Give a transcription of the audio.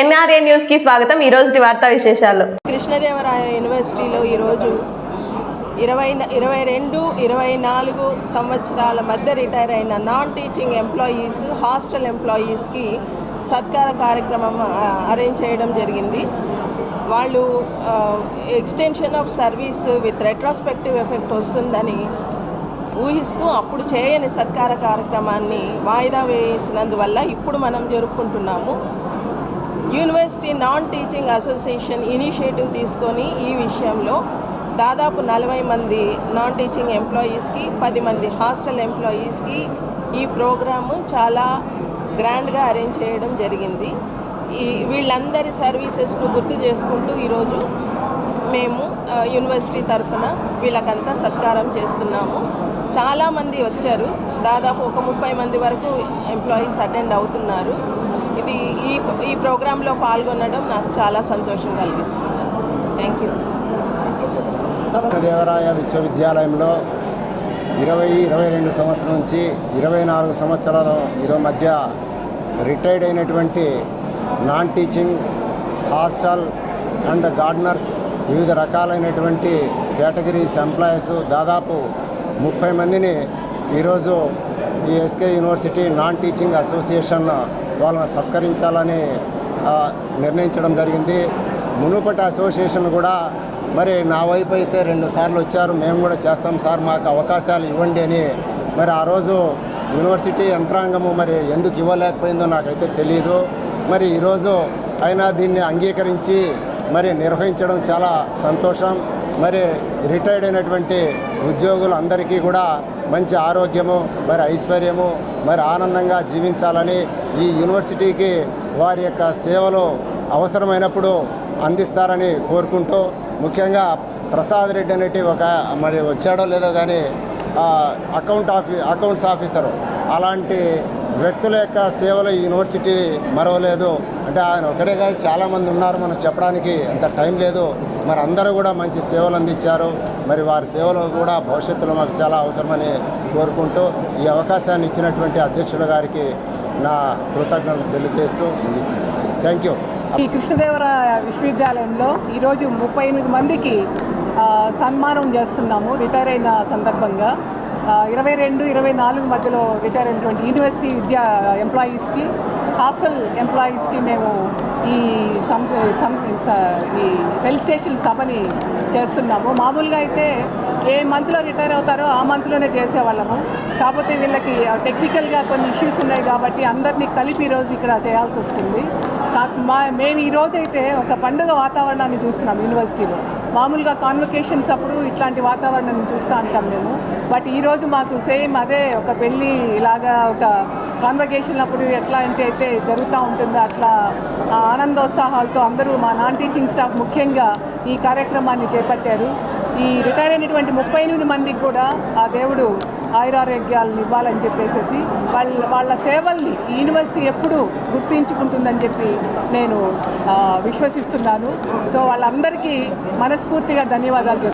NRA న్యూస్కి స్వాగతం. ఈ రోజు వార్తా విశేషాలు. కృష్ణదేవరాయ యూనివర్సిటీలో ఈరోజు ఇరవై ఇరవై రెండు ఇరవై నాలుగు సంవత్సరాల మధ్య రిటైర్ అయిన నాన్ టీచింగ్ ఎంప్లాయీస్ హాస్టల్ ఎంప్లాయీస్కి సత్కార కార్యక్రమం అరేంజ్ చేయడం జరిగింది. వాళ్ళు extension of service with retrospective effect వస్తుందని ఊహిస్తూ అప్పుడు చేయని సత్కార కార్యక్రమాన్ని వాయిదా వేసినందువల్ల ఇప్పుడు మనం జరుపుకుంటున్నాము. University non teaching association initiative తీసుకొని ఈ విషయంలో దాదాపు నలభై మంది నాన్ టీచింగ్ ఎంప్లాయీస్కి పది మంది హాస్టల్ ఎంప్లాయీస్కి ఈ ప్రోగ్రాము చాలా గ్రాండ్గా అరేంజ్ చేయడం జరిగింది. ఈ వీళ్ళందరి సర్వీసెస్ను గుర్తు చేసుకుంటూ ఈరోజు మేము యూనివర్సిటీ తరఫున వీళ్ళకంతా సత్కారం చేస్తున్నాము. చాలామంది వచ్చారు. దాదాపు ఒక ముప్పై మంది వరకు ఎంప్లాయీస్ అటెండ్ అవుతున్నారు. ఇది ఈ ఈ ప్రోగ్రాంలో పాల్గొనడం నాకు చాలా సంతోషం కలిగిస్తుంది థ్యాంక్ యూ దేవరాయ విశ్వవిద్యాలయంలో ఇరవై ఇరవై రెండు సంవత్సరం నుంచి ఇరవై నాలుగు సంవత్సరాల ఇరవై మధ్య రిటైర్డ్ అయినటువంటి non teaching hostel and gardeners వివిధ రకాలైనటువంటి కేటగిరీస్ ఎంప్లాయీస్ దాదాపు ముప్పై మందిని ఈరోజు ఈ SK university non teaching association వాళ్ళని సత్కరించాలని నిర్ణయించడం జరిగింది. మునుపటి అసోసియేషన్ కూడా మరి నా వైపు అయితే రెండు సార్లు వచ్చారు. మేము కూడా చేస్తాం సార్ మాకు అవకాశాలు ఇవ్వండి అని. మరి ఆ రోజు యూనివర్సిటీ యంత్రాంగము మరి ఎందుకు ఇవ్వలేకపోయిందో నాకైతే తెలియదు మరి ఈరోజు అయినా దీన్ని అంగీకరించి మరి నిర్వహించడం చాలా సంతోషం. మరి రిటైర్డ్ అయినటువంటి ఉద్యోగులు అందరికీ కూడా మంచి ఆరోగ్యము మరి ఐశ్వర్యము మరి ఆనందంగా జీవించాలని ఈ యూనివర్సిటీకి వారి యొక్క సేవలు అవసరమైనప్పుడు అందిస్తారని కోరుకుంటూ ముఖ్యంగా ప్రసాద్ రెడ్డి అనేటి ఒక మరి వచ్చాడో లేదో కానీ అకౌంట్ ఆఫీ అకౌంట్స్ ఆఫీసరు అలాంటి వ్యక్తుల యొక్క సేవలు యూనివర్సిటీ మరవలేదు. అంటే ఆయన ఒకటే కాదు చాలామంది ఉన్నారు మనం చెప్పడానికి అంత టైం లేదు. మరి అందరూ కూడా మంచి సేవలు అందించారు. మరి వారి సేవలు కూడా భవిష్యత్తులో మాకు చాలా అవసరమని కోరుకుంటూ ఈ అవకాశాన్ని ఇచ్చినటువంటి అధ్యక్షుల గారికి నా కృతజ్ఞతలు తెలియజేస్తూ ముగిస్తున్నాను. థ్యాంక్ యూ ఈ కృష్ణదేవరాయ విశ్వవిద్యాలయంలో ఈరోజు ముప్పై ఎనిమిది మందికి సన్మానం చేస్తున్నాము రిటైర్ అయిన సందర్భంగా. ఇరవై రెండు ఇరవై నాలుగు మధ్యలో రిటైర్ అయినటువంటి యూనివర్సిటీ విద్యా ఎంప్లాయీస్కి హాస్టల్ ఎంప్లాయీస్కి మేము ఈ సం హెల్త్ స్టేషన్ సభని చేస్తున్నాము. మామూలుగా అయితే ఏ మంత్లో రిటైర్ అవుతారో ఆ మంత్లోనే చేసేవాళ్ళము. కాకపోతే వీళ్ళకి టెక్నికల్గా కొన్ని ఇష్యూస్ ఉన్నాయి కాబట్టి అందరినీ కలిపి ఈరోజు ఇక్కడ చేయాల్సి వస్తుంది. కాక మా మేము ఈరోజైతే అయితే ఒక పండుగ వాతావరణాన్ని చూస్తున్నాం యూనివర్సిటీలో మామూలుగా కాన్వకేషన్స్ అప్పుడు ఇట్లాంటి వాతావరణాన్ని చూస్తూ ఉంటాం మేము. బట్ ఈరోజు మాకు సేమ్ అదే ఒక పెళ్ళి ఇలాగా ఒక కాన్వకేషన్ అప్పుడు ఎట్లా అంటే అయితే జరుగుతూ ఉంటుందో అట్లా ఆనందోత్సాహాలతో అందరూ మా నాన్ టీచింగ్ స్టాఫ్ ముఖ్యంగా ఈ కార్యక్రమాన్ని చేపట్టారు. ఈ రిటైర్ అయినటువంటి ముప్పై ఎనిమిది మందికి కూడా ఆ దేవుడు ఆయురారోగ్యాలను ఇవ్వాలని చెప్పేసి వాళ్ళ వాళ్ళ సేవల్ని ఈ యూనివర్సిటీ ఎప్పుడు గుర్తించుకుంటుందని చెప్పి నేను విశ్వసిస్తున్నాను. సో వాళ్ళందరికీ మనస్ఫూర్తిగా ధన్యవాదాలు